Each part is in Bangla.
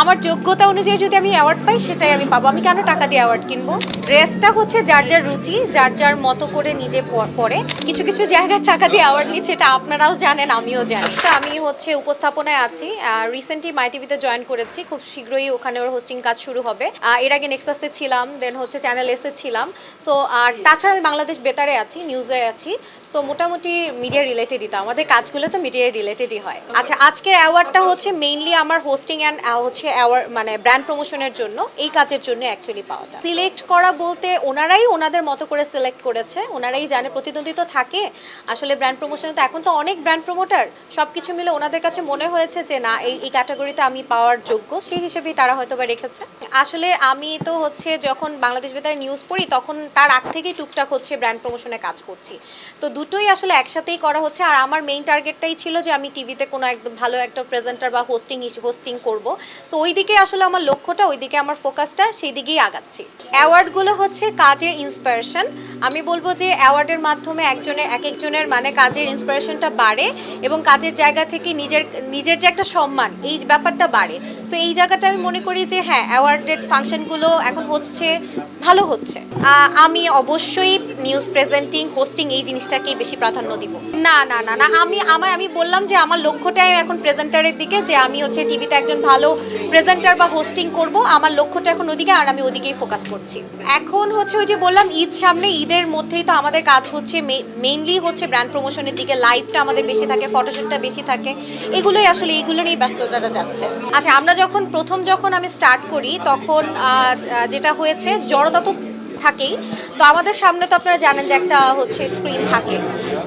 আমার যোগ্যতা অনুযায়ী যদি আমি অ্যাওয়ার্ড পাই সেটাই আমি পাবো। আমি কেন টাকা দিয়ে অ্যাওয়ার্ড কিনবো? ড্রেসটা হচ্ছে যার যার রুচি যার যার মতো করে নিজে পরে। কিছু কিছু জায়গায় টাকা দিয়ে অ্যাওয়ার্ড নিচ্ছে এটা আপনারাও জানেন আমিও জানি। তো আমি হচ্ছে উপস্থাপনায় আছি। রিসেন্টলি মাই টিভিতে জয়েন করেছি। খুব শীঘ্রই ওখানে ওর হোস্টিং কাজ শুরু হবে। এর আগে নেক্সাসে ছিলাম দেন হচ্ছে চ্যানেল এসে ছিলাম। সো আর তাছাড়া আমি বাংলাদেশ বেতারে আছি নিউজে আছি। সো মোটামুটি মিডিয়া রিলেটেডই তো। আমাদের কাজগুলো তো মিডিয়া রিলেটেডই হয়। আচ্ছা আজকের অ্যাওয়ার্ডটা হচ্ছে মেইনলি আমার হোস্টিং অ্যান্ড হচ্ছে অ্যাওয়ার্ড মানে ব্র্যান্ড প্রমোশনের জন্য এই কাজের জন্য অ্যাকচুয়ালি পাওয়াটা। সিলেক্ট করা বলতে ওনারাই ওনাদের মতো করে সিলেক্ট করেছে, ওনারাই জানে, প্রতিদ্বন্দ্বী তো থাকে। আসলে ব্র্যান্ড প্রমোশনে তো এখন তো অনেক ব্র্যান্ড প্রমোটার সব কিছু মিলে ওনাদের কাছে মনে হয়েছে যে না, এই এই ক্যাটাগরিতে আমি পাওয়ার যোগ্য, সেই হিসেবেই তারা হয়তো বা রেখেছে। আসলে আমি তো হচ্ছে যখন বাংলাদেশ বেতার নিউজ পড়ি, তখন তার আগ থেকেই টুকটাক হচ্ছে ব্র্যান্ড প্রমোশনে কাজ করছি। তো দুটোই আসলে একসাথেই করা হচ্ছে, আর আমার মেইন টার্গেটটাই ছিল যে আমি টিভিতে কোনো একদম ভালো একটা প্রেজেন্টার বা হোস্টিং হোস্টিং করব। সো ওই দিকে আসলে আমার লক্ষ্যটা ওইদিকে আমার ফোকাসটা সেই দিকেই আগাচ্ছি। অ্যাওয়ার্ডগুলো হচ্ছে কাজের ইন্সপিরেশন আমি বলব যে অ্যাওয়ার্ডের মাধ্যমে একজনের এক একজনের মানে কাজের ইন্সপিরেশনটা বাড়ে এবং কাজের জায়গা থেকে নিজের নিজের যে একটা সম্মান, এই ব্যাপারটা বাড়ে। সো এই জায়গাটা আমি মনে করি যে হ্যাঁ অ্যাওয়ার্ডের ফাংশনগুলো এখন হচ্ছে, ভালো হচ্ছে। আমি অবশ্যই নিউজ প্রেজেন্টিং হোস্টিং এই জিনিসটাকেই বেশি প্রাধান্য দিব। না না না না, আমি আমার আমি বললাম যে আমার লক্ষ্যটাই এখন প্রেজেন্টারের দিকে যে আমি হচ্ছে টিভিতে একজন ভালো প্রেজেন্টার বা হোস্টিং করব, আমার লক্ষ্যটা এখন ওদিকে, আর আমি ওদিকেই ফোকাস করছি। এখন হচ্ছে ওই যে বললাম, ঈদ সামনে, ঈদের মধ্যেই তো আমাদের কাজ হচ্ছে মেইনলি হচ্ছে ব্র্যান্ড প্রমোশনের দিকে। লাইভটা আমাদের বেশি থাকে ফটোশুটটা বেশি থাকে। এগুলোই আসলে এইগুলো নিয়ে ব্যস্ততাটা যাচ্ছে। আচ্ছা আমরা যখন, প্রথম যখন আমি স্টার্ট করি, তখন যেটা হয়েছে, জড়তা তো থাকেই। তো আমাদের সামনে তো আপনারা জানেন যে একটা হচ্ছে স্ক্রিন থাকে।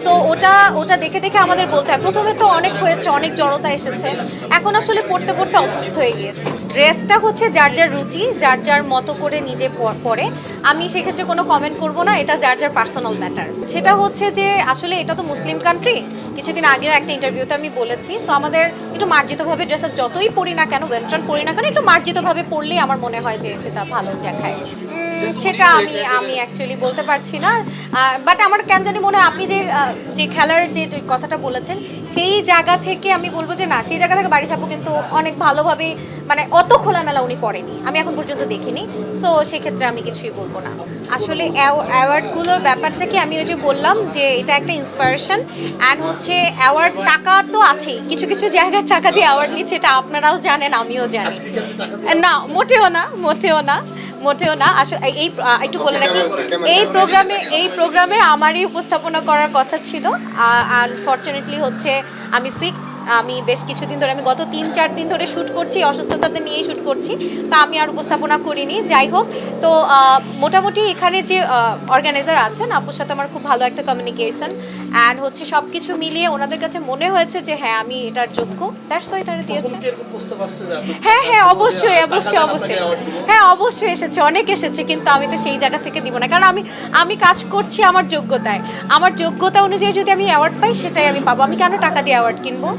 সো ওটা ওটা দেখে দেখে আমাদের বলতে হয়। প্রথমে তো অনেক হয়েছে, অনেক জড়তা এসেছে। এখন আসলে পড়তে পড়তে অভ্যস্ত হয়ে গিয়েছে। ড্রেসটা হচ্ছে যার যার রুচি, যার যার মতো করে নিজে পরে আমি সেক্ষেত্রে কোনো কমেন্ট করব না, এটা যার যার পার্সোনাল ম্যাটার সেটা হচ্ছে যে, আসলে এটা তো মুসলিম কান্ট্রি কিছুদিন আগেও একটা ইন্টারভিউতে আমি বলেছি। সো আমাদের একটু মার্জিতভাবে ড্রেস আপ যতই পরি না কেন ওয়েস্টার্ন পড়ি না কেন, একটু মার্জিতভাবে পরলেই আমার মনে হয় যে, সেটা ভালো দেখায়। সেটা আমি আমি অ্যাকচুয়ালি বলতে পারছি না। বাট আমার কেন জানি মনে হয়, আপনি যে যে খেলার যে কথাটা বলেছেন, সেই জায়গা থেকে আমি বলব যে না, সেই জায়গা থেকে বাড়ি সাপু কিন্তু অনেক ভালোভাবে মানে অত খোলামেলা উনি পড়েনি। আমি এখন পর্যন্ত দেখিনি। সো সেক্ষেত্রে আমি কিছুই বলব না। আসলে অ্যাওয়ার্ডগুলোর ব্যাপারটা কি আমি ওই যে বললাম যে এটা একটা ইন্সপিরেশন অ্যান্ড হচ্ছে অ্যাওয়ার্ড টাকা তো আছেই। কিছু কিছু জায়গায় টাকা দিয়ে অ্যাওয়ার্ড নিচ্ছে, এটা আপনারাও জানেন, আমিও জানি। না, মোটেও না মোটেও না। মোটেও না। আসলে এই একটু বলে রাখি। এই প্রোগ্রামে এই প্রোগ্রামে আমারই উপস্থাপনা করার কথা ছিল। আনফর্চুনেটলি হচ্ছে আমি সিক আমি বেশ কিছুদিন ধরে আমি গত তিন চার দিন ধরে শ্যুট করছি অসুস্থতাতে নিয়েই শ্যুট করছি। তা আমি আর উপস্থাপনা করিনি। যাই হোক তো মোটামুটি এখানে যে অর্গানাইজার আছেন আপুর সাথে আমার খুব ভালো একটা কমিউনিকেশন অ্যান্ড হচ্ছে সব কিছু মিলিয়ে ওনাদের কাছে মনে হয়েছে যে হ্যাঁ আমি এটার যোগ্য। দ্যাটস ওয়াই তারা দিয়েছে। হ্যাঁ হ্যাঁ অবশ্যই অবশ্যই অবশ্যই। হ্যাঁ অবশ্যই এসেছে অনেক এসেছে কিন্তু আমি তো সেই জায়গা থেকে দিব না। কারণ আমি আমি কাজ করছি আমার যোগ্যতায়। আমার যোগ্যতা অনুযায়ী যদি আমি অ্যাওয়ার্ড পাই সেটাই আমি পাবো। আমি কেন টাকা দিয়ে অ্যাওয়ার্ড কিনবো?